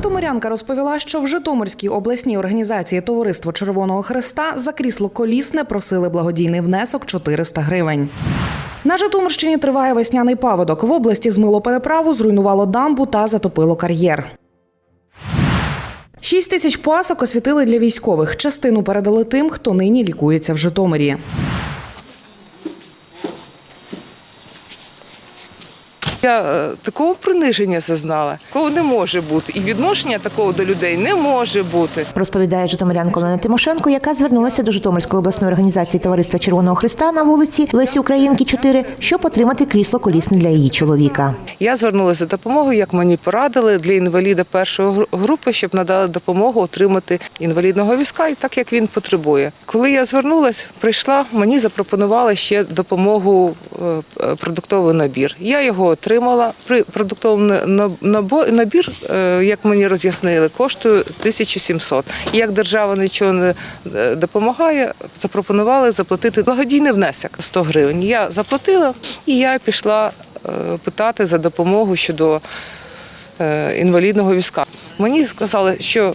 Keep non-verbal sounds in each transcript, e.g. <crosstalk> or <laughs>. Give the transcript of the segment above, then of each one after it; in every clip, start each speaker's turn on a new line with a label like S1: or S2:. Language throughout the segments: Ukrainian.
S1: Житомирянка розповіла, що в Житомирській обласній організації Товариство Червоного Хреста за крісло колісне просили благодійний внесок 400 гривень. На Житомирщині триває весняний паводок. В області змило переправу, зруйнувало дамбу та затопило кар'єр. Шість тисяч пасок освітили для військових. Частину передали тим, хто нині лікується в Житомирі.
S2: Я е, такого приниження зазнала, такого не може бути. І відношення такого до людей не може бути.
S3: Розповідає Житомирянка Олена Тимошенко, яка звернулася до Житомирської обласної організації Товариства Червоного Христа на вулиці Лесі Українки, 4, щоб отримати крісло колісне для її чоловіка.
S2: Я звернулася за допомогою, як мені порадили для інваліда першої групи, щоб надали допомогу отримати інвалідного візка, і так як він потребує. Коли я звернулася, прийшла, мені запропонували ще допомогу е, продуктовий набір. Я його отримала. При на- на- набо- набір, е, як мені роз'яснили, коштує 1700. І як держава нічого не е, допомагає, запропонували заплатити благодійний внесок 100 гривень. Я заплатила і я пішла е, питати за допомогу щодо інвалідного візка. Мені сказали, що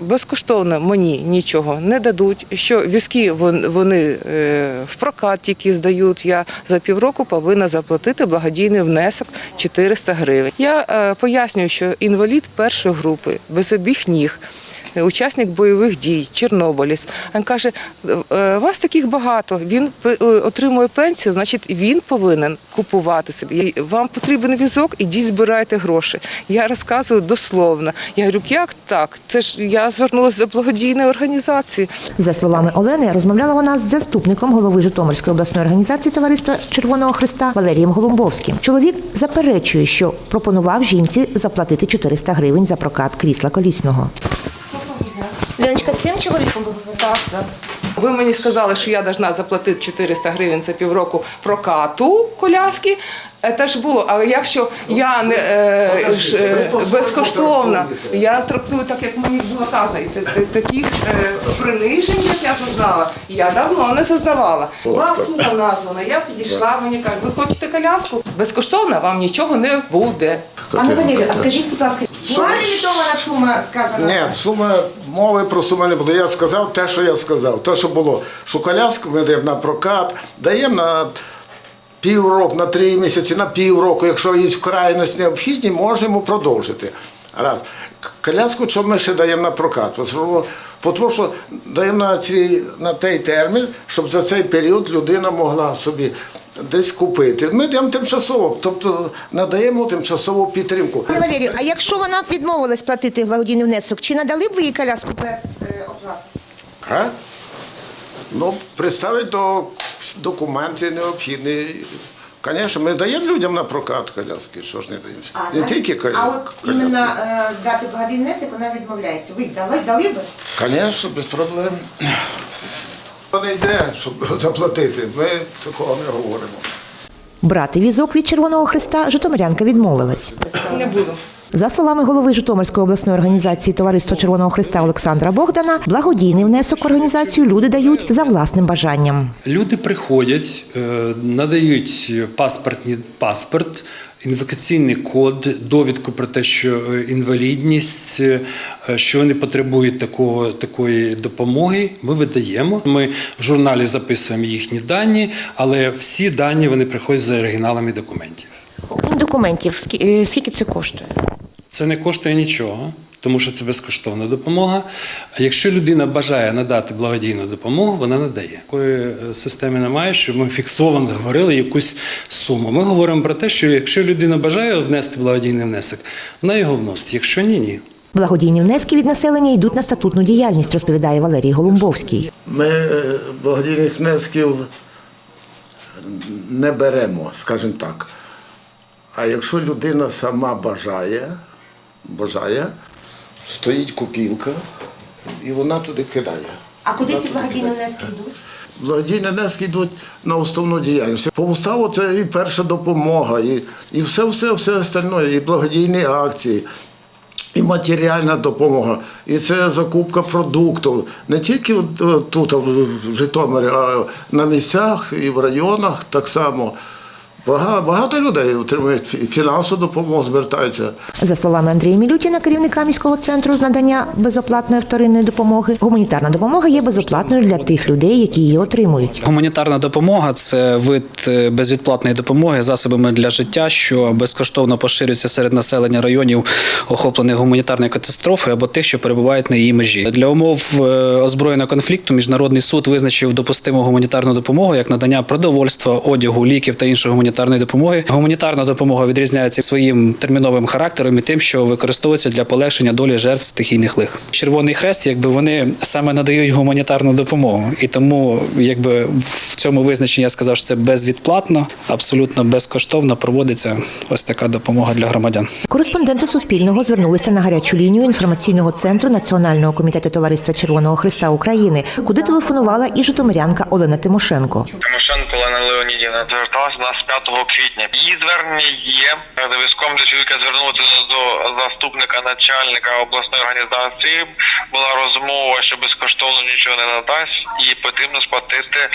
S2: безкоштовно мені нічого не дадуть, що візки вони е, в прокат тільки здають. Я за півроку повинна заплатити благодійний внесок 400 гривень. Я е, пояснюю, що інвалід першої групи без обіг ніг. Е, Учасник бойових дій, Чорнобилець. Він каже: «Е, вас таких багато. Він е, отримує пенсію, значить він повинен купувати собі. Вам потрібен візок, ідіть збирайте гроші. Я розказую дословно. Я говорю, як так? Це ж я звернулася до благодійної організації.
S3: За словами Олени, розмовляла вона з заступником голови Житомирської обласної організації Товариства Червоного Христа Валерієм Голумбовським. Чоловік заперечує, що пропонував жінці заплатити 400 гривень за прокат крісла колісного. Леночка, з цим чоловіком
S2: Так, так. Ви мені сказали, що я повинна заплатити 400 гривень за півроку прокату коляски. Це ж було. А якщо я не е, ж, е, безкоштовно, я трактую так, як мені та- Таких е, принижень, як я зазнала, я давно не зазнавала. Була сума названа, я підійшла, мені кажуть, ви хочете коляску? Безкоштовно вам нічого не буде.
S3: Пане Валерію, а скажіть, будь ласка, була лімітована сума сказана?
S4: Ні, сума мови про суму не було. Я сказав те, що я сказав. Те, що було, що коляску ми даємо на прокат, даємо на півроку, на три місяці, на півроку. Якщо є вкрайність необхідні, можемо продовжити. Раз. Коляску, що ми ще даємо на прокат? Тому що даємо на, ці, на той термін, щоб за цей період людина могла собі десь купити. Ми даємо тимчасово, тобто надаємо тимчасову підтримку.
S3: Пане Валерію, а якщо вона відмовилась платити благодійний внесок, чи надали б ви їй коляску без е, оплати?
S4: А? Ну, представить до документи необхідні. Звісно, ми даємо людям на прокат коляски, що ж не даємо. Не тільки коля-
S3: А от
S4: коляски.
S3: іменно е, дати благодійний внесок вона відмовляється. Ви дали, дали б?
S4: Звісно, без проблем. Не йде, щоб <laughs> заплатити. Ми такого не говоримо.
S3: Брати візок від Червоного Христа Житомирянка відмовилась.
S2: Не буду.
S3: За словами голови Житомирської обласної організації Товариства Червоного Христа Олександра Богдана, благодійний внесок в організацію люди дають за власним бажанням.
S5: Люди приходять, е, надають паспортні паспорт, інвокаційний код, довідку про те, що е, інвалідність, е, що вони потребують такого, такої допомоги. Ми видаємо. Ми в журналі записуємо їхні дані, але всі дані вони приходять за оригіналами документів.
S3: Документів, скі- скільки це коштує?
S5: Це не коштує нічого, тому що це безкоштовна допомога. А якщо людина бажає надати благодійну допомогу, вона надає. Такої е, системи немає, щоб ми фіксовано говорили якусь суму. Ми говоримо про те, що якщо людина бажає внести благодійний внесок, вона його вносить. Якщо ні, ні.
S3: Благодійні внески від населення йдуть на статутну діяльність, розповідає Валерій Голумбовський.
S4: Ми е, благодійних внесків не беремо, скажімо так. А якщо людина сама бажає, бажає, стоїть копілка, і вона туди кидає.
S3: А куди ці благодійні внески йдуть?
S4: Благодійні внески йдуть на основну діяльність. По уставу це і перша допомога, і, і все, все, все остальне, і благодійні акції, і матеріальна допомога, і це закупка продуктів. Не тільки тут, в Житомирі, а на місцях і в районах так само. Багато, багато людей отримують фі- фінансову допомогу, звертаються.
S3: За словами Андрія Мілютіна, керівника міського центру з надання безоплатної вторинної допомоги, гуманітарна допомога є безоплатною для тих людей, які її отримують.
S6: Гуманітарна допомога це вид е, безвідплатної допомоги засобами для життя, що безкоштовно поширюється серед населення районів, охоплених гуманітарною катастрофою або тих, що перебувають на її межі. Для умов е, озброєного конфлікту міжнародний суд визначив допустиму гуманітарну допомогу як надання продовольства, одягу, ліків та іншої гуманітарної допомоги. Гуманітарна допомога відрізняється своїм терміновим характером і тим, що використовується для полегшення долі жертв стихійних лих. Червоний хрест, якби вони саме надають гуманітарну допомогу, і тому, якби в цьому визначенні я сказав, що це безвідплатно, абсолютно безкоштовно проводиться ось така допомога для громадян.
S3: Кореспонденти Суспільного звернулися на гарячу лінію інформаційного центру Національного комітету Товариства Червоного Христа України, куди телефонувала і житомирянка Олена Тимошенко.
S7: Тимошенко Олена Леонідівна зверталася до нас 5 квітня. Її звернення є. Військом для чоловіка звернулися до заступника начальника обласної організації. Була розмова, що безкоштовно нічого не надасть, і потрібно сплатити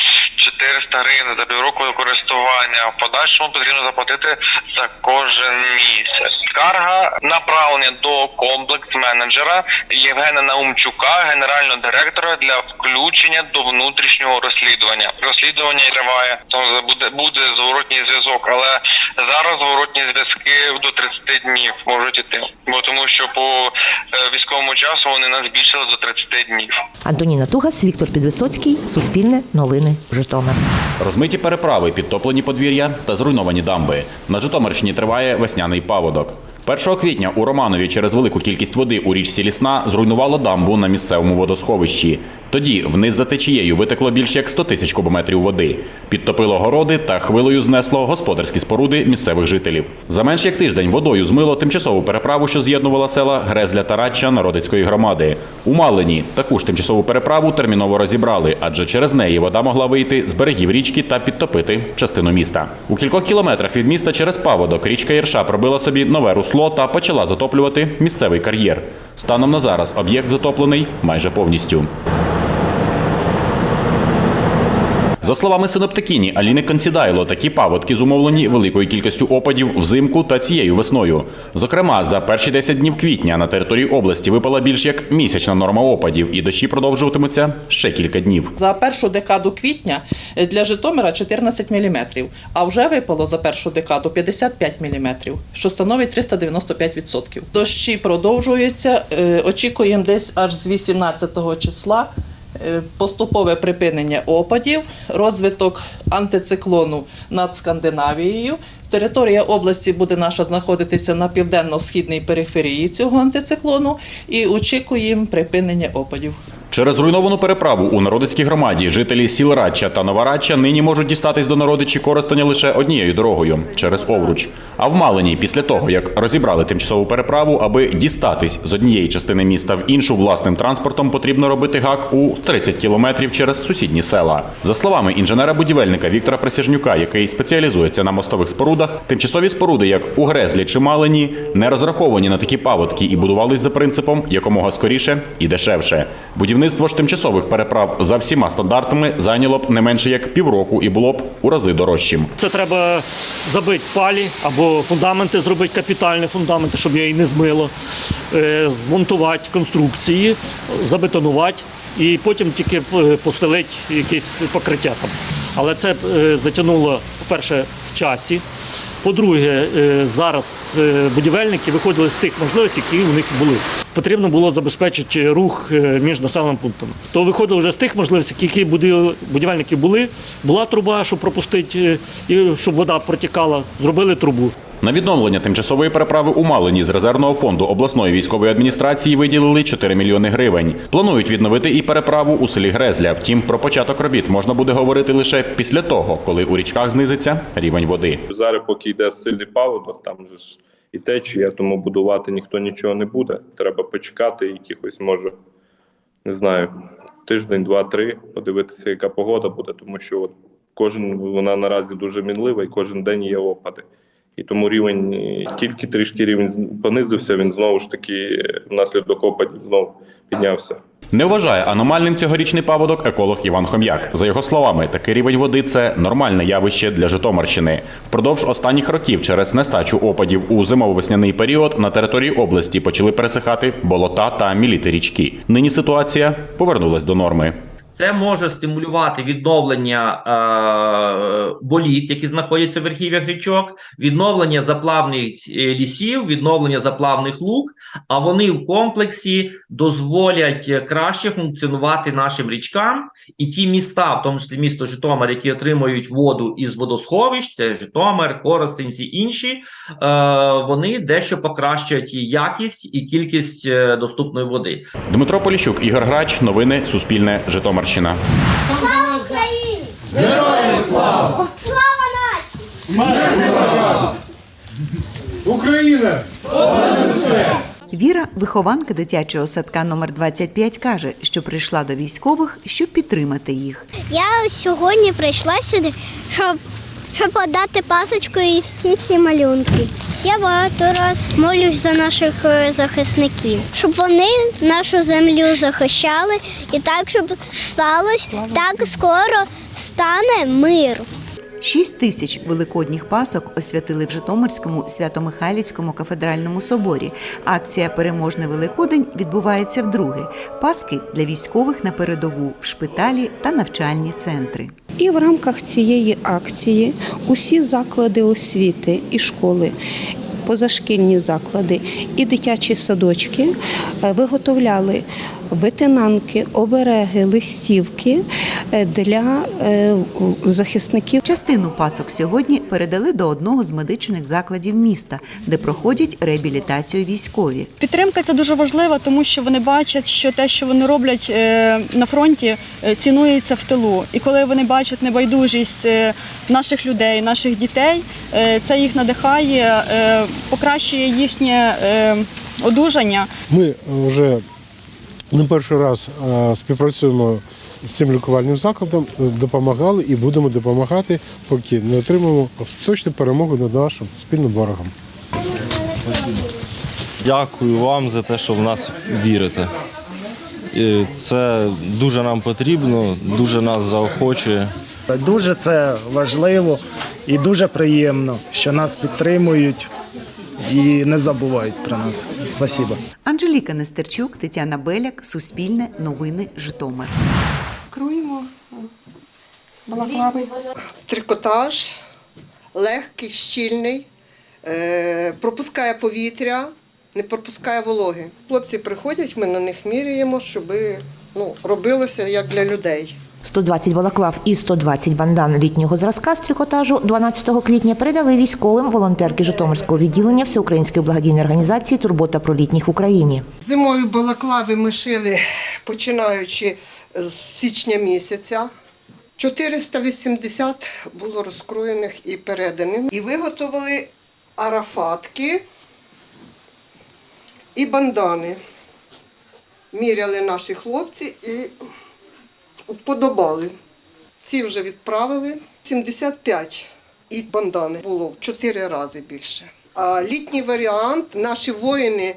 S7: 400 гривень за півроку користування. В подальшому потрібно заплатити за кожен місяць. Скарга направлення до комплекс-менеджера Євгена Наумчука, генерального директора, для включення до внутрішнього розслідування. Розслідування триває, то буде буде зворотній зв'язок, але зараз зворотні зв'язки до 30 днів можуть іти, бо тому що по е, військовому часу вони нас збільшили до 30 днів.
S3: Антоніна Тугас, Віктор Підвисоцький, Суспільне, Новини, Житомир.
S8: Розмиті переправи, підтоплені подвір'я та зруйновані дамби. На Житомирщині триває весняний паводок. 1 квітня у Романові через велику кількість води у річці Лісна зруйнувало дамбу на місцевому водосховищі. Тоді вниз за течією витекло більш як 100 тисяч кубометрів води. Підтопило городи та хвилею знесло господарські споруди місцевих жителів. За менш як тиждень водою змило тимчасову переправу, що з'єднувала села Грезля та Радча Народицької громади. У Малині таку ж тимчасову переправу терміново розібрали, адже через неї вода могла вийти з берегів річки та підтопити частину міста. У кількох кілометрах від міста через паводок річка Ірша пробила собі нове русло та почала затоплювати місцевий кар'єр. Станом на зараз об'єкт затоплений майже повністю. За словами синоптикині Аліни Концідайло, такі паводки зумовлені великою кількістю опадів взимку та цією весною. Зокрема, за перші 10 днів квітня на території області випала більш як місячна норма опадів, і дощі продовжуватимуться ще кілька днів.
S9: За першу декаду квітня для Житомира 14 мм, а вже випало за першу декаду 55 мм, що становить 395%. Дощі продовжуються. е, Очікуємо десь аж з 18 числа поступове припинення опадів, розвиток антициклону над Скандинавією. Територія області буде наша знаходитися на південно-східній периферії цього антициклону і очікуємо припинення опадів.
S8: Через руйновану переправу у народицькій громаді жителі сіл Радча та Новорадча нині можуть дістатись до народичі Коростеня лише однією дорогою через Овруч. А в Малині, після того як розібрали тимчасову переправу, аби дістатись з однієї частини міста в іншу власним транспортом, потрібно робити гак у 30 кілометрів через сусідні села. За словами інженера-будівельника Віктора Присяжнюка, який спеціалізується на мостових спорудах, тимчасові споруди, як у Грезлі чи Малині, не розраховані на такі паводки і будувались за принципом якомога скоріше і дешевше. Будівництво ж тимчасових переправ за всіма стандартами зайняло б не менше як півроку і було б у рази дорожчим.
S10: Це треба забити палі або фундаменти зробити капітальні фундаменти, щоб її не змило, е, змонтувати конструкції, забетонувати і потім тільки е, постелити якесь покриття там. Але це е, затягнуло, по-перше, в часі. По-друге, е, зараз е, будівельники виходили з тих можливостей, які у них були. Потрібно було забезпечити рух е, між населеними пунктами. То виходили вже з тих можливостей, які будівельники були. Була труба, щоб пропустити, щоб вода протікала. Зробили трубу.
S8: На відновлення тимчасової переправи у Малині з резервного фонду обласної військової адміністрації виділили 4 мільйони гривень. Планують відновити і переправу у селі Грезля. Втім, про початок робіт можна буде говорити лише після того, коли у річках знизиться рівень води.
S11: Зараз, поки йде сильний паводок, там же ж і течія, тому будувати ніхто нічого не буде. Треба почекати якихось, може, не знаю, тиждень, два-три, подивитися, яка погода буде, тому що от кожен вона наразі дуже мінлива і кожен день є опади. І тому рівень е, тільки трішки рівень понизився, він знову ж таки внаслідок опадів знову піднявся.
S8: Не вважає аномальним цьогорічний паводок еколог Іван Хом'як. За його словами, такий рівень води це нормальне явище для Житомирщини. Впродовж останніх років через нестачу опадів у зимово-весняний період на території області почали пересихати болота та міліти річки. Нині ситуація повернулась до норми.
S12: Це може стимулювати відновлення е, боліт, які знаходяться в верхів'ях річок, відновлення заплавних е, лісів, відновлення заплавних луг. А вони в комплексі дозволять краще функціонувати нашим річкам. І ті міста, в тому числі місто Житомир, які отримують воду із водосховищ, це Житомир, Коростень, всі інші, е, вони дещо покращують і якість і кількість е, доступної води.
S8: Дмитро Поліщук, Ігор Грач. Новини Суспільне. Житомирщина.
S13: Слава Україні! Героям слава! Слава нації!
S14: Україна!
S15: Віра, вихованка дитячого садка номер 25 каже, що прийшла до військових, щоб підтримати їх.
S13: Я сьогодні прийшла сюди, щоб, щоб подати пасочку і всі ці малюнки. Я багато раз молюсь за наших е, захисників, щоб вони нашу землю захищали і так, щоб сталося, так скоро стане мир.
S15: Шість тисяч великодніх пасок освятили в Житомирському Свято-Михайлівському кафедральному соборі. Акція Переможний Великодень відбувається вдруге. Паски для військових на передову в шпиталі та навчальні центри.
S16: І в рамках цієї акції усі заклади освіти і школи. Позашкільні заклади і дитячі садочки е, виготовляли витинанки, обереги, листівки е, для е, захисників.
S15: Частину пасок сьогодні передали до одного з медичних закладів міста, де проходять реабілітацію військові.
S17: Підтримка це дуже важлива, тому що вони бачать, що те, що вони роблять е, на фронті, цінується в тилу. І коли вони бачать небайдужість наших людей, наших дітей, це їх надихає, покращує їхнє одужання.
S14: Ми вже не перший раз е, співпрацюємо з цим лікувальним закладом, допомагали і будемо допомагати, поки не отримаємо остаточну перемогу над нашим спільним ворогом.
S18: Дякую вам за те, що в нас вірите. Це дуже нам потрібно, дуже нас заохочує.
S19: Дуже це важливо і дуже приємно, що нас підтримують і не забувають про нас. Спасибо.
S15: Анжеліка Нестерчук, Тетяна Беляк, Суспільне, Новини, Житомир.
S16: Круємо балаклави.
S20: Трикотаж легкий, щільний, е, пропускає повітря, не пропускає вологи. Хлопці приходять, ми на них міряємо, щоб ну, робилося як для людей.
S3: 120 балаклав і 120 бандан літнього зразка з трикотажу 12 квітня передали військовим волонтерки Житомирського відділення Всеукраїнської благодійної організації Турбота про літніх в Україні.
S20: Зимові балаклави ми шили починаючи з січня місяця. 480 було розкроєних і переданих. І виготовили арафатки і бандани. Міряли наші хлопці і вподобали. Ці вже відправили 75 і бандани було в 4 рази більше. А літній варіант наші воїни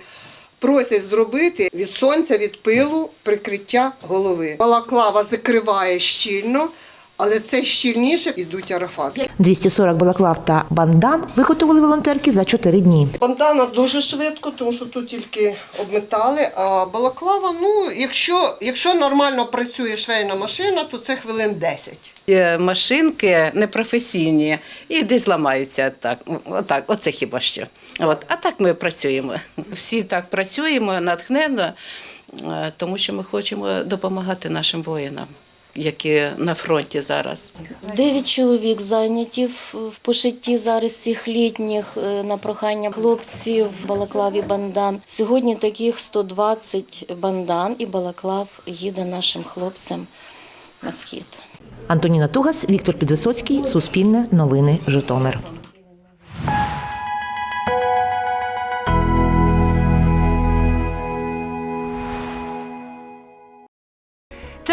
S20: просять зробити від сонця, від пилу прикриття голови. Балаклава закриває щільно, але це щільніше йдуть арафатки.
S3: 240 балаклав та бандан виготовили волонтерки за 4 дні.
S20: Бандана дуже швидко, тому що тут тільки обметали. А балаклава, ну, якщо, якщо нормально працює швейна машина, то це хвилин 10.
S21: Машинки непрофесійні і десь ламаються так. Отак, оце хіба що. От, а так ми працюємо. Всі так працюємо натхненно, е, тому що ми хочемо допомагати нашим воїнам, які на фронті зараз.
S22: Дев'ять чоловік зайняті в пошитті зараз цих літніх е, на прохання хлопців балаклаві бандан. Сьогодні таких 120 бандан і балаклав їде нашим хлопцям на схід.
S3: Антоніна Тугас, Віктор Підвисоцький, Суспільне, Новини, Житомир.